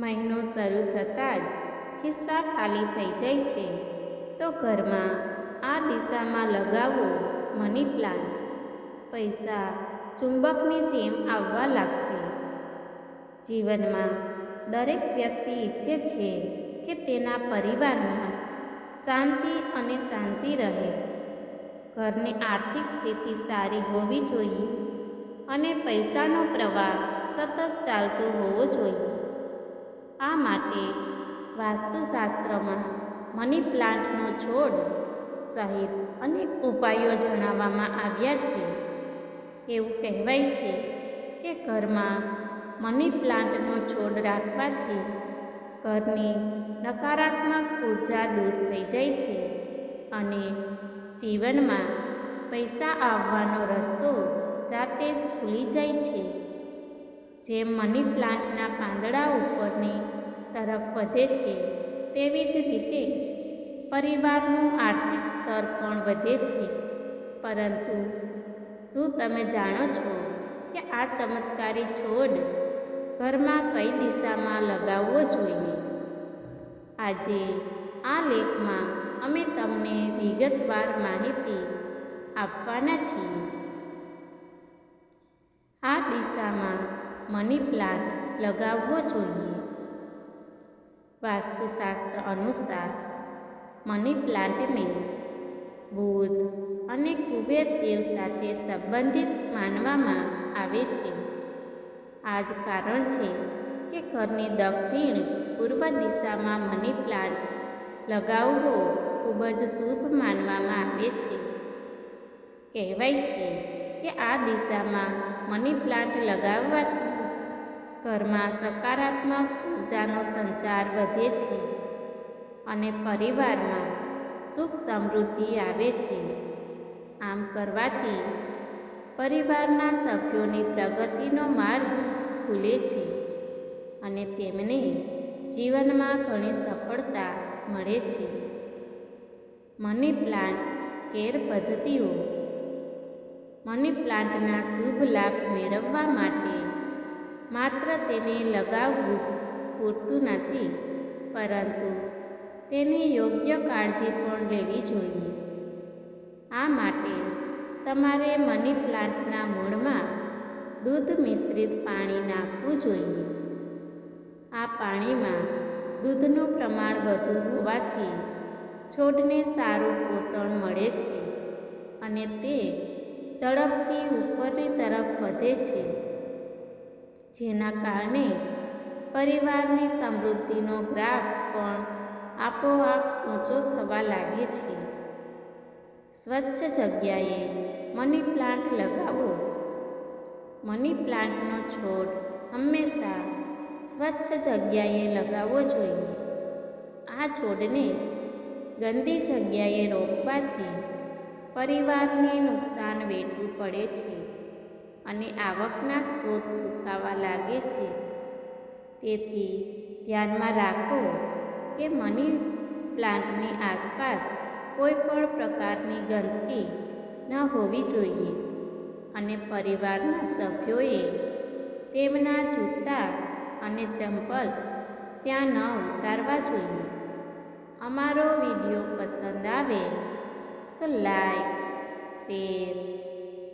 મહિનો શરૂ થતાં જ ખિસ્સા ખાલી થઈ જાય છે. તો ઘરમાં આ દિશામાં લગાવો મની પ્લાન્ટ પૈસા ચુંબકની જેમ આવવા લાગશે. જીવનમાં દરેક વ્યક્તિ ઈચ્છે છે કે તેના પરિવારમાં શાંતિ અને શાંતિ રહે. ઘરની આર્થિક સ્થિતિ સારી હોવી જોઈએ અને પૈસાનો પ્રવાહ સતત ચાલતો હોવો જોઈએ. માટે વાસ્તુશાસ્ત્રમાં મની પ્લાન્ટનો છોડ સહિત અનેક ઉપાયો જણાવવામાં આવ્યા છે. એવું કહેવાય છે કે ઘરમાં મની પ્લાન્ટનો છોડ રાખવાથી ઘરની નકારાત્મક ઊર્જા દૂર થઈ જાય છે અને જીવનમાં પૈસા આવવાનો રસ્તો જાતે જ ખુલી જાય છે. જેમ મની પ્લાન્ટના પાંદડા ઉપરની તરફ વધે છે, તેવી જ રીતે પરિવારનું આર્થિક સ્તર પણ વધે છે. પરંતુ શું તમે જાણો છો કે આ ચમત્કારી છોડ ઘરમાં કઈ દિશામાં લગાવવો જોઈએ? આજે આ લેખમાં અમે તમને વિગતવાર માહિતી આપવાના છીએ. આ દિશામાં મની પ્લાન્ટ લગાવવો જોઈએ. વાસ્તુશાસ્ત્ર અનુસાર મની પ્લાન્ટને બુધ અને કુબેર દેવ સાથે સંબંધિત માનવામાં આવે છે. આ જ કારણ છે કે ઘરની દક્ષિણ પૂર્વ દિશામાં મની પ્લાન્ટ લગાવવો ખૂબ જ શુભ માનવામાં આવે છે. કહેવાય છે કે આ દિશામાં મની પ્લાન્ટ લગાવવાથી ઘરમાં સકારાત્મક ઉર્જાનો સંચાર વધે છે અને પરિવારમાં સુખ સમૃદ્ધિ આવે છે. આમ કરવાથી પરિવારના સભ્યોની પ્રગતિનો માર્ગ ખુલે છે અને તેમને જીવનમાં ઘણી સફળતા મળે છે. મની પ્લાન્ટ કેર પદ્ધતિઓ. મની પ્લાન્ટના શુભ લાભ મેળવવા માટે માત્ર તેને લગાવવું જ પૂરતું નથી, પરંતુ તેની યોગ્ય કાળજી પણ લેવી જોઈએ. આ માટે તમારે મની પ્લાન્ટના મૂળમાં દૂધ મિશ્રિત પાણી નાખવું જોઈએ. આ પાણીમાં દૂધનું પ્રમાણ વધુ હોવાથી છોડને સારું પોષણ મળે છે અને તે ઝડપથી ઉપરની તરફ વધે છે. જેના કારણે પરિવારની સમૃદ્ધિનો ગ્રાફ પણ આપોઆપ ઊંચો થવા લાગે છે. સ્વચ્છ જગ્યાએ મની પ્લાન્ટ લગાવો. મની પ્લાન્ટનો છોડ હંમેશા સ્વચ્છ જગ્યાએ લગાવવો જોઈએ. આ છોડને ગંદી જગ્યાએ રોપવાથી પરિવારને નુકસાન વેઠવું પડે છે. અને આવકના સ્ત્રોત સુકાવા લાગે છે. તેથી ધ્યાનમાં રાખો કે મની પ્લાન્ટની આસપાસ કોઈ પણ પ્રકારની ગંદકી ન હોવી જોઈએ અને પરિવારના સભ્યોએ તેમના જૂતા અને ચંપલ ત્યાં ન ઉતારવા જોઈએ. અમારો વીડિયો પસંદ આવે તો લાઈક, શેર